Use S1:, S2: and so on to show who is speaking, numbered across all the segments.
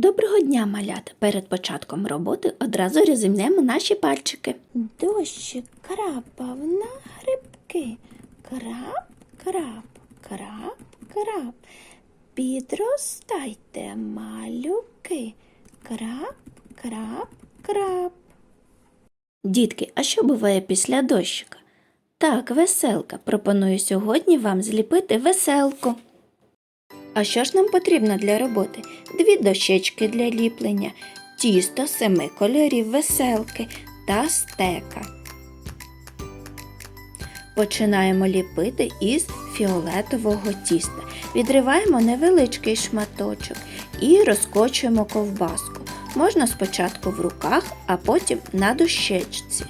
S1: Доброго дня, малята! Перед початком роботи одразу розімнемо наші пальчики. Дощик крапав на грибки. Крап, крап, крап, крап. Підростайте, малюки. Крап, крап, крап. Дітки, а що буває після дощика? Так, веселка. Пропоную сьогодні вам зліпити веселку. А що ж нам потрібно для роботи? Дві дощечки для ліплення, тісто семи кольорів веселки та стека. Починаємо ліпити із фіолетового тіста. Відриваємо невеличкий шматочок і розкочуємо ковбаску. Можна спочатку в руках, а потім на дощечці.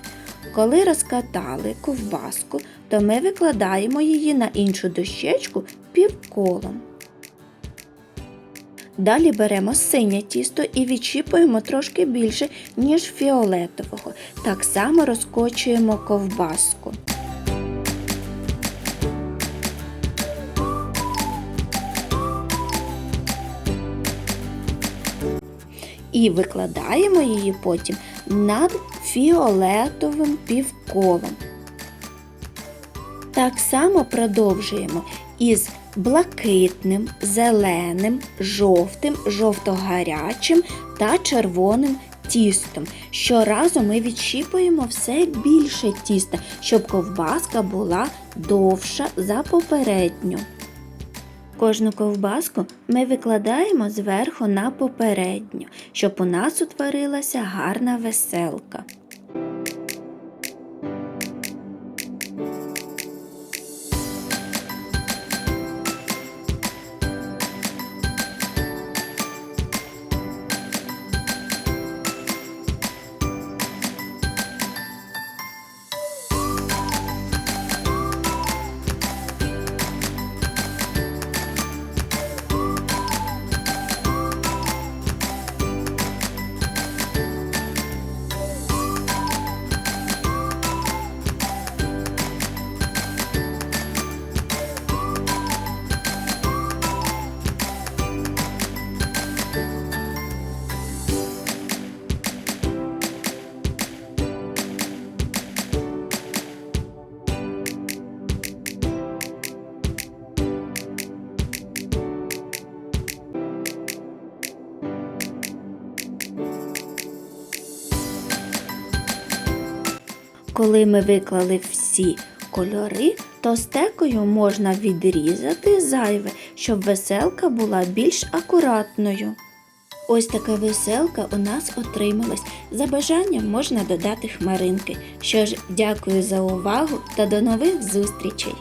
S1: Коли розкатали ковбаску, то ми викладаємо її на іншу дощечку півколом. Далі беремо синє тісто і відчіпуємо трошки більше, ніж фіолетового. Так само розкочуємо ковбаску. І викладаємо її потім над фіолетовим півколом. Так само продовжуємо із блакитним, зеленим, жовтим, жовто-гарячим та червоним тістом. Щоразу ми відщіпуємо все більше тіста, щоб ковбаска була довша за попередню. Кожну ковбаску ми викладаємо зверху на попередню, щоб у нас утворилася гарна веселка. Коли ми виклали всі кольори, то стекою можна відрізати зайве, щоб веселка була більш акуратною. Ось така веселка у нас отрималась. За бажанням можна додати хмаринки. Що ж, дякую за увагу та до нових зустрічей!